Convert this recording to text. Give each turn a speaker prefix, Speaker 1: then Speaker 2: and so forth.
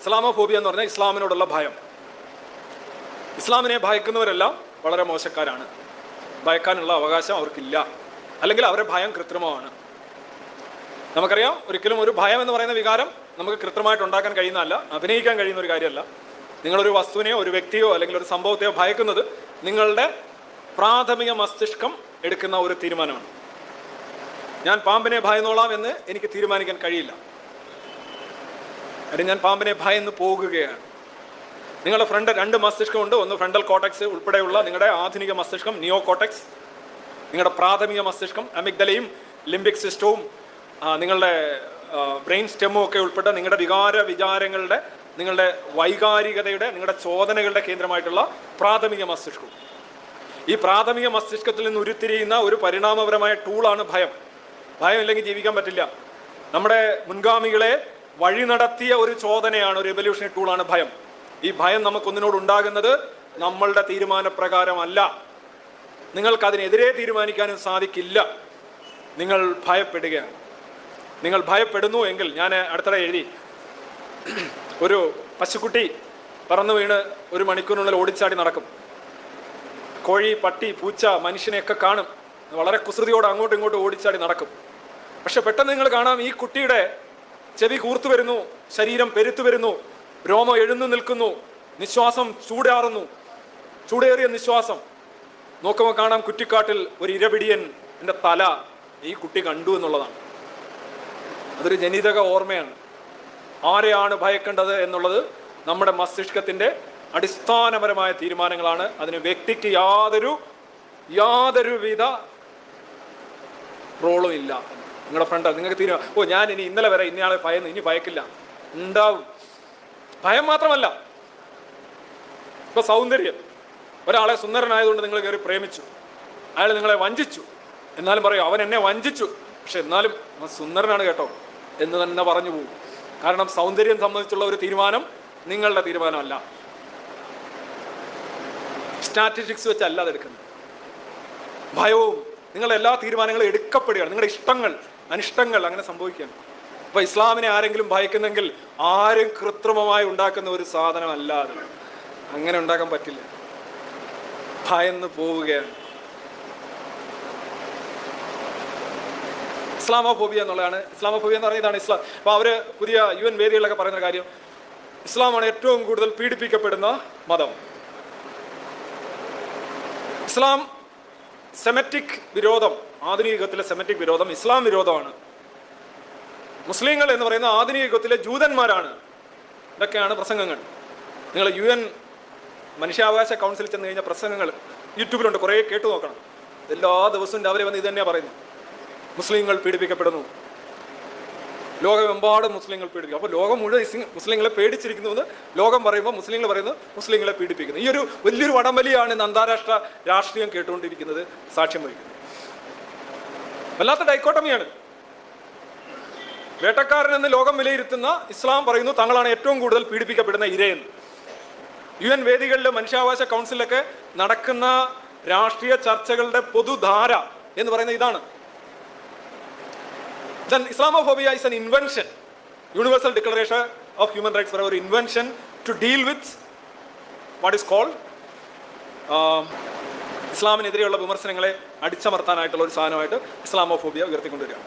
Speaker 1: Islamophobia എന്ന് പറഞ്ഞാൽ ഇസ്ലാമിനോടുള്ള ഭയം. ഇസ്ലാമിനെ ഭയക്കുന്നവരെല്ലാം വളരെ മോശക്കാരാണ്. ഭയക്കാനുള്ള അവകാശം അവർക്കില്ല. അല്ലെങ്കിൽ അവരുടെ ഭയം കൃത്രിമമാണ്. നമുക്കറിയാം ഒരിക്കലും ഒരു ഭയം എന്ന് പറയുന്ന വികാരം നമുക്ക് കൃത്രിമമായിട്ട് ഉണ്ടാക്കാൻ കഴിയുന്നതല്ല അഭിനയിക്കാൻ കഴിയുന്ന ഒരു കാര്യമല്ല. നിങ്ങളൊരു വസ്തുവിനെയോ ഒരു വ്യക്തിയോ അല്ലെങ്കിൽ ഒരു സംഭവത്തെയോ ഭയക്കുന്നത് നിങ്ങളുടെ പ്രാഥമിക മസ്തിഷ്കം എടുക്കുന്ന ഒരു തീരുമാനമാണ്. ഞാൻ പാമ്പിനെ ഭയന്നോളാം എന്ന് എനിക്ക് തീരുമാനിക്കാൻ കഴിയില്ല. കാര്യം ഞാൻ പാമ്പിനെ ഭയന്ന് പോകുകയാണ്. നിങ്ങളുടെ ഫ്രണ്ട് രണ്ട് മസ്തിഷ്കമുണ്ട്. ഒന്ന് ഫ്രണ്ടൽ കോട്ടക്സ് ഉൾപ്പെടെയുള്ള നിങ്ങളുടെ ആധുനിക മസ്തിഷ്കം നിയോ കോട്ടക്സ് നിങ്ങളുടെ പ്രാഥമിക മസ്തിഷ്കം അമിഗ്ദലയും ലിംബിക് സിസ്റ്റവും നിങ്ങളുടെ ബ്രെയിൻ സ്റ്റെമ്മും ഒക്കെ ഉൾപ്പെട്ട നിങ്ങളുടെ വികാര വിചാരങ്ങളുടെ നിങ്ങളുടെ വൈകാരികതയുടെ നിങ്ങളുടെ ചോദനകളുടെ കേന്ദ്രമായിട്ടുള്ള പ്രാഥമിക മസ്തിഷ്കവും. ഈ പ്രാഥമിക മസ്തിഷ്കത്തിൽ നിന്ന് ഉരുത്തിരിയുന്ന ഒരു പരിണാമപരമായ ടൂളാണ് ഭയം ഭയം. ഇല്ലെങ്കിൽ ജീവിക്കാൻ പറ്റില്ല. നമ്മുടെ മുൻഗാമികളെ വഴി നടത്തിയ ഒരു ചോദനയാണ് ഒരു റെവല്യൂഷണറി ടൂളാണ് ഭയം. ഈ ഭയം നമുക്കൊന്നിനോട് ഉണ്ടാകുന്നത് നമ്മളുടെ തീരുമാനപ്രകാരമല്ല. നിങ്ങൾക്ക് അതിനെതിരെ തീരുമാനിക്കാനും സാധിക്കില്ല. നിങ്ങൾ ഭയപ്പെടുകയാണ്. നിങ്ങൾ ഭയപ്പെടുന്നു എങ്കിൽ ഞാൻ അടുത്തിടെ എഴുതി. ഒരു പശുക്കുട്ടി പറന്നു വീണ് ഒരു മണിക്കൂറിനുള്ളിൽ ഓടിച്ചാടി നടക്കും. കോഴി പട്ടി പൂച്ച മനുഷ്യനെയൊക്കെ കാണും. വളരെ കുസൃതിയോടെ അങ്ങോട്ടും ഇങ്ങോട്ടും ഓടിച്ചാടി നടക്കും. പക്ഷെ പെട്ടെന്ന് നിങ്ങൾ കാണാം ഈ കുട്ടിയുടെ ചെവി കൂർത്തു വരുന്നു ശരീരം പെരുത്തു വരുന്നു രോമം എഴുന്നു നിൽക്കുന്നു നിശ്വാസം ചൂടാറുന്നു. ചൂടേറിയ നിശ്വാസം. നോക്കുമ്പോൾ കാണാം കുറ്റിക്കാട്ടിൽ ഒരു ഇരപിടിയൻ എന്റെ തല ഈ കുട്ടി കണ്ടു എന്നുള്ളതാണ്. അതൊരു ജനിതക ഓർമ്മയാണ്. ആരെയാണ് ഭയക്കേണ്ടത് എന്നുള്ളത് നമ്മുടെ മസ്തിഷ്കത്തിന്റെ അടിസ്ഥാനപരമായ തീരുമാനങ്ങളാണ്. അതിന് വ്യക്തിക്ക് യാതൊരു യാതൊരുവിധ റോളും ഇല്ല. നിങ്ങളുടെ ഫ്രണ്ട് നിങ്ങൾക്ക് തീരുമാനം ഓ ഞാൻ ഇനി ഇന്നലെ വരെ ഇന്നയാളെ ഭയന്ന് ഇനി ഭയക്കില്ല. ഉണ്ടാവും. ഭയം മാത്രമല്ല. ഇപ്പൊ സൗന്ദര്യം. ഒരാളെ സുന്ദരനായതുകൊണ്ട് നിങ്ങൾ കയറി പ്രേമിച്ചു. അയാൾ നിങ്ങളെ വഞ്ചിച്ചു. എന്നാലും പറയും അവൻ എന്നെ വഞ്ചിച്ചു. പക്ഷെ എന്നാലും സുന്ദരനാണ് കേട്ടോ എന്ന് തന്നെ പറഞ്ഞു പോകും. കാരണം സൗന്ദര്യം സംബന്ധിച്ചുള്ള ഒരു തീരുമാനം നിങ്ങളുടെ തീരുമാനമല്ല. സ്റ്റാറ്റിസ്റ്റിക്സ് വെച്ച് അല്ലാതെ എടുക്കുന്നത് ഭയവും നിങ്ങളുടെ എല്ലാ തീരുമാനങ്ങളും എടുക്കപ്പെടുകയാണ്. നിങ്ങളുടെ ഇഷ്ടങ്ങൾ അനിഷ്ടങ്ങൾ അങ്ങനെ സംഭവിക്കാം അപ്പൊ ഇസ്ലാമിനെ ആരെങ്കിലും ഭയക്കുന്നെങ്കിൽ ആരും കൃത്രിമമായി ഉണ്ടാക്കുന്ന ഒരു സാധനം അല്ലാതെ അങ്ങനെ ഉണ്ടാക്കാൻ പറ്റില്ല. ഭയന്ന് പോവുകയാണ്. ഇസ്ലാമോഫോബിയ എന്നുള്ളതാണ്. ഇസ്ലാമോഫോബിയ എന്ന് പറഞ്ഞാൽ ഇതാണ് ഇസ്ലാം. അപ്പോൾ അവർ പുതിയ യു എൻ വേദികളിലൊക്കെ പറയുന്ന കാര്യം. ഇസ്ലാമാണ് ഏറ്റവും കൂടുതൽ പീഡിപ്പിക്കപ്പെടുന്ന മതം. ഇസ്ലാം സെമറ്റിക് വിരോധം ആധുനിക യുഗത്തിലെ സെമറ്റിക് വിരോധം ഇസ്ലാം വിരോധമാണ്. മുസ്ലിങ്ങൾ എന്ന് പറയുന്ന ആധുനിക യുഗത്തിലെ ജൂതന്മാരാണ്. ഇതൊക്കെയാണ് പ്രസംഗങ്ങൾ. നിങ്ങൾ യു എൻ മനുഷ്യാവകാശ കൗൺസിൽ ചെന്ന് കഴിഞ്ഞ പ്രസംഗങ്ങൾ യൂട്യൂബിലുണ്ട് കുറേ കേട്ടു നോക്കണം. എല്ലാ ദിവസവും രാവിലെ വന്ന് ഇത് തന്നെയാണ് പറയുന്നത്. മുസ്ലിങ്ങൾ പീഡിപ്പിക്കപ്പെടുന്നു. ലോകമെമ്പാടും മുസ്ലിങ്ങൾ പീഡിപ്പിക്കും. അപ്പോൾ ലോകം മുഴുവൻ മുസ്ലിങ്ങളെ പേടിച്ചിരിക്കുന്നു എന്ന് ലോകം പറയുമ്പോൾ മുസ്ലിങ്ങൾ പറയുന്നു മുസ്ലിങ്ങളെ പീഡിപ്പിക്കുന്നു. ഈ ഒരു വലിയൊരു വടംവലിയാണ് ഇന്ന് അന്താരാഷ്ട്ര രാഷ്ട്രീയം കേട്ടുകൊണ്ടിരിക്കുന്നത് സാക്ഷ്യം വഹിക്കുന്നത്. വല്ലാത്ത ഡൈക്കോട്ടമിയാണ്. വേട്ടക്കാരൻ എന്ന് ലോകം വിലയിരുത്തുന്ന ഇസ്ലാം പറയുന്നു തങ്ങളാണ് ഏറ്റവും കൂടുതൽ പീഡിപ്പിക്കപ്പെടുന്ന ഇരയെന്ന്. യു എൻ വേദികളിലും മനുഷ്യാവകാശ കൗൺസിലൊക്കെ നടക്കുന്ന രാഷ്ട്രീയ ചർച്ചകളുടെ പൊതുധാര എന്ന് പറയുന്നത് ഇതാണ്. Then Islamophobia is an invention, universal declaration of human rights for our invention to deal with what is called um, ഇസ്ലാമിനെതിരെയുള്ള വിമർശനങ്ങളെ അടിച്ചമർത്താനായിട്ടുള്ള ഒരു സാധനമായിട്ട് ഇസ്ലാമോഫോബിയ ഉയർത്തിക്കൊണ്ടുവരിക